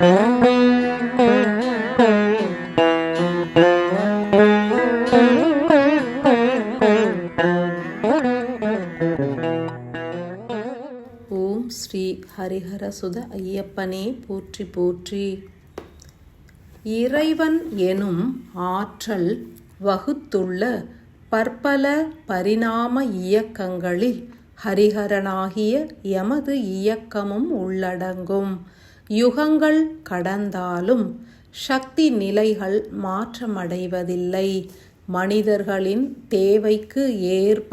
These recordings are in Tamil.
ஓம் ஸ்ரீ ஹரிஹரசுத ஐயப்பனே போற்றி போற்றி. இறைவன் எனும் ஆற்றல் வகுத்துள்ள பற்பல பரிணாம இயக்கங்களில் ஹரிஹரனாகிய எமது இயக்கமும் உள்ளடங்கும். யுகங்கள் கடந்தாலும் சக்தி நிலைகள் மாற்றமடைவதில்லை. மனிதர்களின் தேவைக்கு ஏற்ப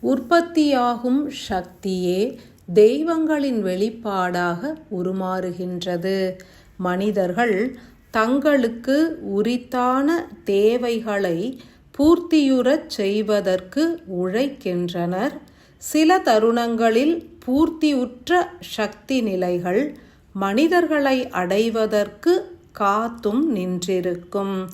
உற்பத்தியாகும் சக்தியே தெய்வங்களின் வெளிப்பாடாக உருமாறுகின்றது. மனிதர்கள் தங்களுக்கு உரித்தான தேவைகளை பூர்த்தியுறச் செய்வதற்கு உழைக்கின்றனர். சில தருணங்களில் பூர்த்தியுற்ற சக்தி நிலைகள் மனிதர்களை அடைவதற்கு காத்தும் நின்றிருக்கும்.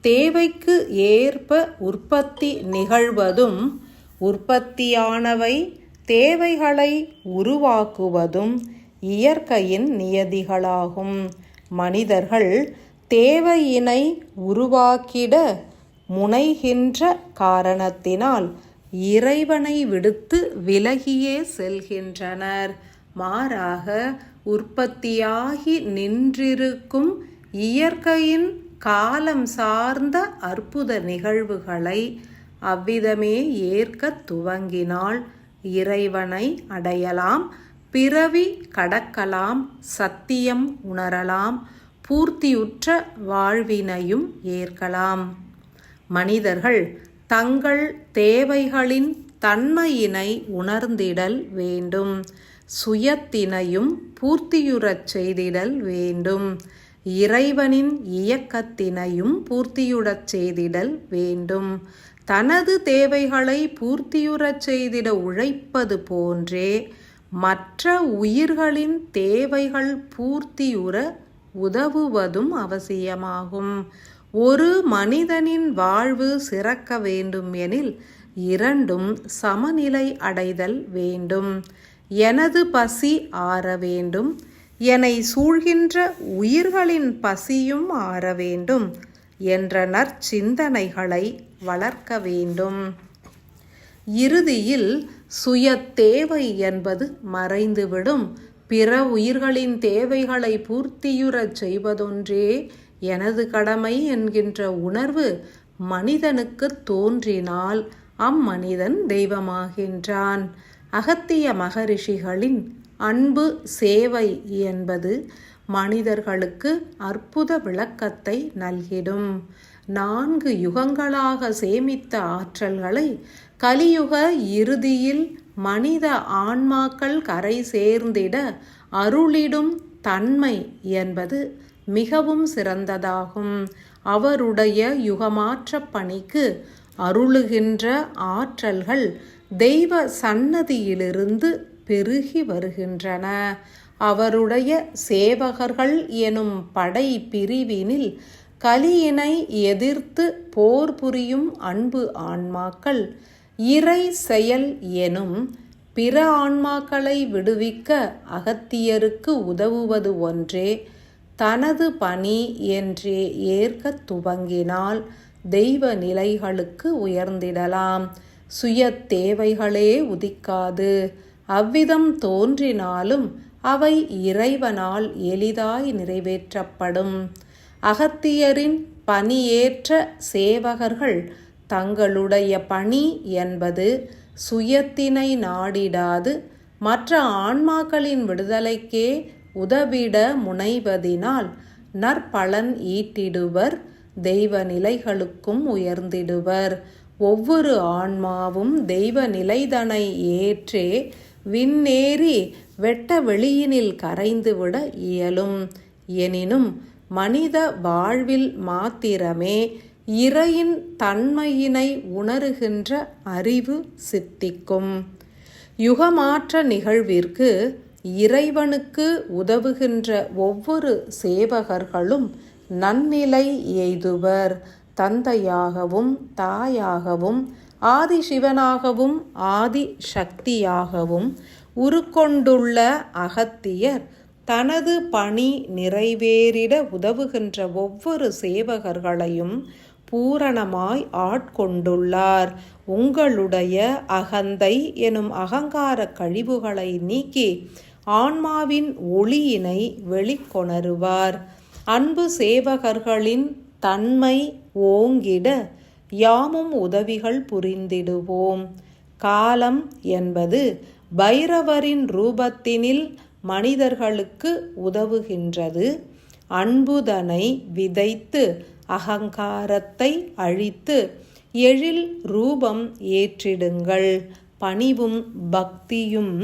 தேவைக்கு ஏற்ப உற்பத்தி நிகழ்வதும் உற்பத்தியானவை தேவைகளை உருவாக்குவதும் இயற்கையின் நியதிகளாகும். மனிதர்கள் தேவையினை உருவாக்கிட முனைகின்ற காரணத்தினால் இறைவனை விடுத்து விலகியே செல்கின்றனர். மாறாக உற்பத்தியாகி நின்றிருக்கும் இயற்கையின் காலம் சார்ந்த அற்புத நிகழ்வுகளை அவ்விதமே ஏற்க துவங்கினால் இறைவனை அடையலாம் பிறவி கடக்கலாம் சத்தியம் உணரலாம் பூர்த்தியுற்ற வாழ்வினையும் ஏற்கலாம். மனிதர்கள் தங்கள் தேவைகளின் தன்மையினை உணர்ந்திடல் வேண்டும். சுயத்தினையும் பூர்த்தியுறச் செய்திடல் வேண்டும். இறைவனின் இயக்கத்தினையும் பூர்த்தியுடச் செய்திடல் வேண்டும். தனது தேவைகளை பூர்த்தியுறச் செய்திட உழைப்பது போன்றே மற்ற உயிர்களின் தேவைகள் பூர்த்தியுற உதவுவதும் அவசியமாகும். ஒரு மனிதனின் வாழ்வு சிறக்க வேண்டும் எனில் இரண்டும் சமநிலை அடைதல் வேண்டும். எனது பசி ஆற வேண்டும். என்னை சூழ்கின்ற உயிர்களின் பசியும் ஆற வேண்டும் என்ற நற்சிந்தனைகளை வளர்க்க வேண்டும். இறுதியில் சுய தேவை என்பது மறைந்துவிடும். பிற உயிர்களின் தேவைகளை பூர்த்தியுறச் செய்வதொன்றே எனது கடமை என்கின்ற உணர்வு மனிதனுக்கு தோன்றினால் அம்மனிதன் தெய்வமாகின்றான். அகத்திய மகரிஷிகளின் அன்பு சேவை என்பது மனிதர்களுக்கு அற்புத விளக்கத்தை நல்கிடும். நான்கு யுகங்களாக சேமித்த ஆற்றல்களை கலியுக இறுதியில் மனித ஆன்மாக்கள் கரை சேர்ந்திட அருளிடும் தன்மை என்பது மிகவும் சிறந்ததாகும். அவருடைய யுகமாற்ற பணிக்கு அருளுகின்ற ஆற்றல்கள் தெய்வ சன்னதியிலிருந்து பெருகி வருகின்றன. அவருடைய சேவகர்கள் எனும் படை பிரிவினில் கலியினை எதிர்த்து போர் புரியும் அன்பு ஆன்மாக்கள் இறை செயல் எனும் பிற ஆன்மாக்களை விடுவிக்க அகத்தியருக்கு உதவுவது ஒன்றே. தனது பணி என்றே ஏற்க துவங்கினால் தெய்வ நிலைகளுக்கு உயர்ந்திடலாம். சுய தேவைகளே உதிக்காது. அவ்விதம் தோன்றினாலும் அவை இறைவனால் எளிதாய் நிறைவேற்றப்படும். அகத்தியரின் பணியேற்ற சேவகர்கள் தங்களுடைய பணி என்பது சுயத்தினை நாடிடாது மற்ற ஆன்மாக்களின் விடுதலைக்கே உதவிட முனைவதினால் நற்பலன் ஈட்டிடுவர் தெய்வ நிலைகளுக்கும் உயர்ந்திடுவர். ஒவ்வொரு ஆன்மாவும் தெய்வ நிலைதனை ஏற்றே விண்ணேறி வெட்ட வெளியினில் கரைந்துவிட இயலும். எனினும் மனித வாழ்வில் மாத்திரமே இறையின் தன்மையினை உணருகின்ற அறிவு சித்திக்கும். யுகமாற்ற நிகழ்விற்கு இறைவனுக்கு உதவுகின்ற ஒவ்வொரு சேவகர்களும் நன்னிலை எய்துவர். தந்தையாகவும் தாயாகவும் ஆதி சிவனாகவும் ஆதி சக்தியாகவும் உருக்கொண்டுள்ள அகத்தியர் தனது பணி நிறைவேறிட உதவுகின்ற ஒவ்வொரு சேவகர்களையும் பூரணமாய் ஆட்கொண்டுள்ளார். உங்களுடைய அகந்தை எனும் அகங்கார கழிவுகளை நீக்கி ஆன்மாவின் ஒளியினை வெளிக்கொணருவார். அன்பு சேவகர்களின் தன்மை ஓங்கிட யாமும் உதவிகள் புரிந்திடுவோம். காலம் என்பது பைரவரின் ரூபத்தினில் மனிதர்களுக்கு உதவுகின்றது. அன்புதனை விதைத்து அகங்காரத்தை அழித்து எழில் ரூபம் ஏற்றிடுங்கள். பணிவும் பக்தியும்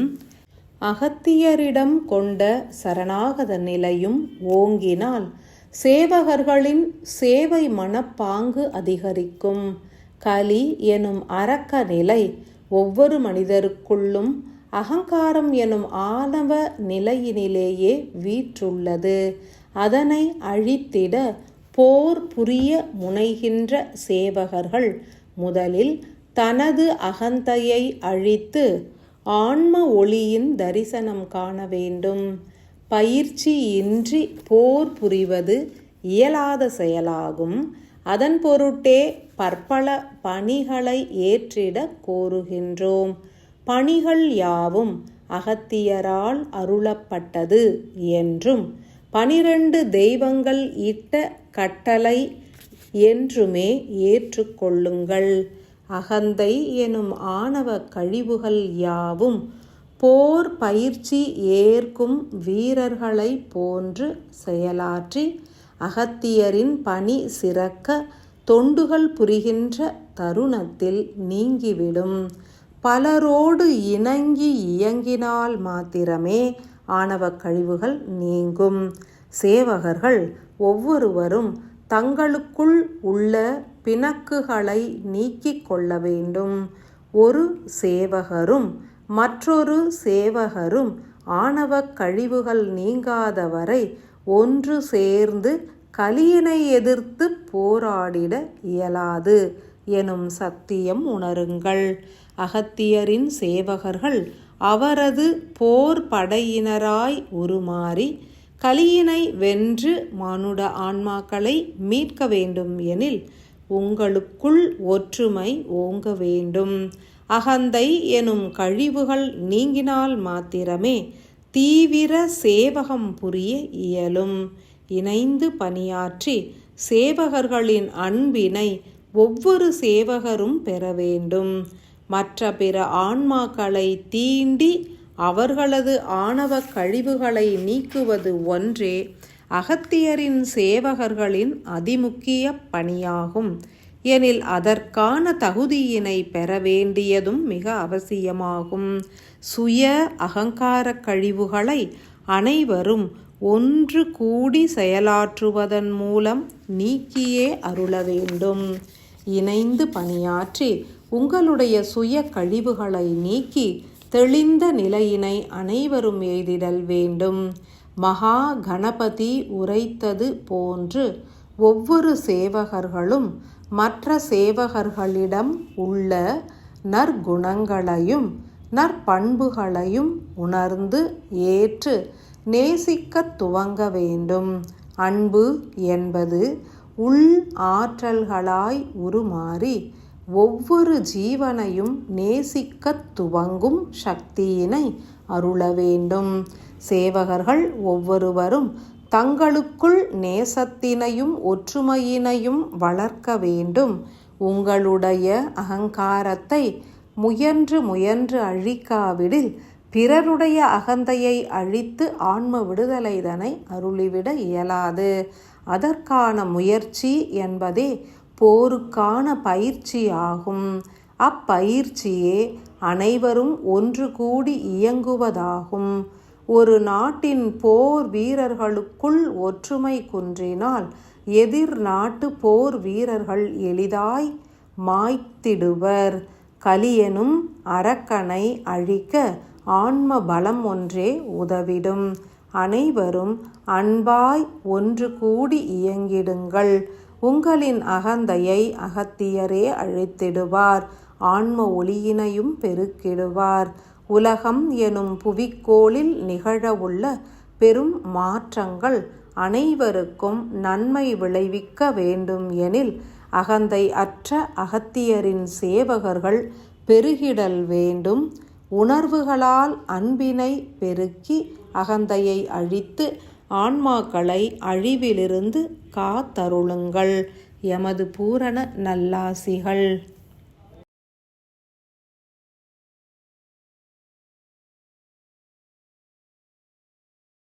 அகத்தியரிடம் கொண்ட சரணாகத நிலையும் ஓங்கினால் சேவகர்களின் சேவை மனப்பாங்கு அதிகரிக்கும். கலி எனும் அரக்க நிலை ஒவ்வொரு மனிதருக்குள்ளும் அகங்காரம் எனும் ஆணவ நிலையினிலேயே வீற்றுள்ளது. அதனை அழித்திட போர் புரிய முனைகின்ற சேவகர்கள் முதலில் தனது அகந்தையை அழித்து ஆன்ம ஒளியின் தரிசனம் காண வேண்டும். பயிற்சியின்றி போர் புரிவது இயலாத செயலாகும். அதன் பொருட்டே பற்பல பணிகளை ஏற்றிட கோருகின்றோம். பணிகள் யாவும் அகத்தியரால் அருளப்பட்டது என்றும் பனிரண்டு தெய்வங்கள் இட்ட கட்டளை என்றுமே ஏற்றுக்கொள்ளுங்கள். அகந்தை எனும் ஆணவ கழிவுகள் யாவும் போர் பயிற்சி ஏற்கும் வீரர்களை போன்று செயலாற்றி அகத்தியரின் பணி சிறக்க தொண்டுகள் புரிகின்ற தருணத்தில் நீங்கிவிடும். பலரோடு இணங்கி இயங்கினால் மாத்திரமே ஆணவ கழிவுகள் நீங்கும். சேவகர்கள் ஒவ்வொருவரும் தங்களுக்குள் உள்ள பிணக்குகளை நீக்கிக் கொள்ள வேண்டும். ஒரு சேவகரும் மற்றொரு சேவகரும் ஆணவ கழிவுகள் நீங்காதவரை ஒன்று சேர்ந்து கலியினை எதிர்த்து போராடிட இயலாது எனும் சத்தியம் உணருங்கள். அகத்தியரின் சேவகர்கள் அவரது போர் படையினராய் உருமாறி கலியினை வென்று மானுட ஆன்மாக்களை மீட்க வேண்டும் எனில் உங்களுக்குள் ஒற்றுமை ஓங்க வேண்டும். அகந்தை எனும் கழிவுகள் நீங்கினால் மாத்திரமே தீவிர சேவகம் புரிய இயலும். இணைந்து பணியாற்றி சேவகர்களின் அன்பினை ஒவ்வொரு சேவகரும் பெற வேண்டும். மற்ற பிற ஆன்மாக்களை தீண்டி அவர்களது ஆணவ கழிவுகளை நீக்குவது ஒன்றே அகத்தியரின் சேவகர்களின் அதிமுக்கிய பணியாகும். எனில் அதற்கான தகுதியினை பெற வேண்டியதும் மிக அவசியமாகும். சுய அகங்கார கழிவுகளை அனைவரும் ஒன்று கூடி செயலாற்றுவதன் மூலம் நீக்கியே அருள வேண்டும். இணைந்து பணியாற்றி உங்களுடைய சுய கழிவுகளை நீக்கி தெளிந்த நிலையினை அனைவரும் எய்திடல் வேண்டும். மகா கணபதி உரைத்தது போன்று ஒவ்வொரு சேவகர்களும் மற்ற சேவகர்களிடம் உள்ள நற்குணங்களையும் நற்பண்புகளையும் உணர்ந்து ஏற்று நேசிக்கத் துவங்க வேண்டும். அன்பு என்பது உள் ஆற்றல்களாய் உருமாறி ஒவ்வொரு ஜீவனையும் நேசிக்கத் துவங்கும் சக்தியினை அருள வேண்டும். சேவகர்கள் ஒவ்வொருவரும் தங்களுக்குள் நேசத்தினையும் ஒற்றுமையினையும் வளர்க்க வேண்டும். உங்களுடைய அகங்காரத்தை முயன்று முயன்று அழிக்காவிடில் பிறருடைய அகந்தையை அழித்து ஆன்ம விடுதலைதனை அருளிவிட இயலாது. அதற்கான முயற்சி என்பதே போருக்கான பயிற்சி ஆகும் அப்பயிற்சியே அனைவரும் ஒன்று கூடி இயங்குவதாகும். ஒரு நாட்டின் போர் வீரர்களுக்குள் ஒற்றுமை குன்றினால் எதிர் நாட்டு போர் வீரர்கள் எளிதாய் மாய்த்திடுவர். கலியனும் அரக்கனை அழிக்க ஆன்ம பலம் ஒன்றே உதவிடும். அனைவரும் அன்பாய் ஒன்று கூடி இயங்கிடுங்கள். உங்களின் அகந்தையை அகத்தியரே அழித்திடுவார். ஆன்ம ஒளியினையும் பெருக்கிடுவார். உலகம் எனும் புவிக்கோளில் நிகழவுள்ள பெரும் மாற்றங்கள் அனைவருக்கும் நன்மை விளைவிக்க வேண்டும் எனில் அகந்தை அற்ற அகத்தியரின் சேவகர்கள் பெருகிடல் வேண்டும். உணர்வுகளால் அன்பினை பெருக்கி அகந்தையை அழித்து ஆன்மாக்களை அழிவிலிருந்து காத்தருளுங்கள். எமது பூரண நல்லாசிகள்.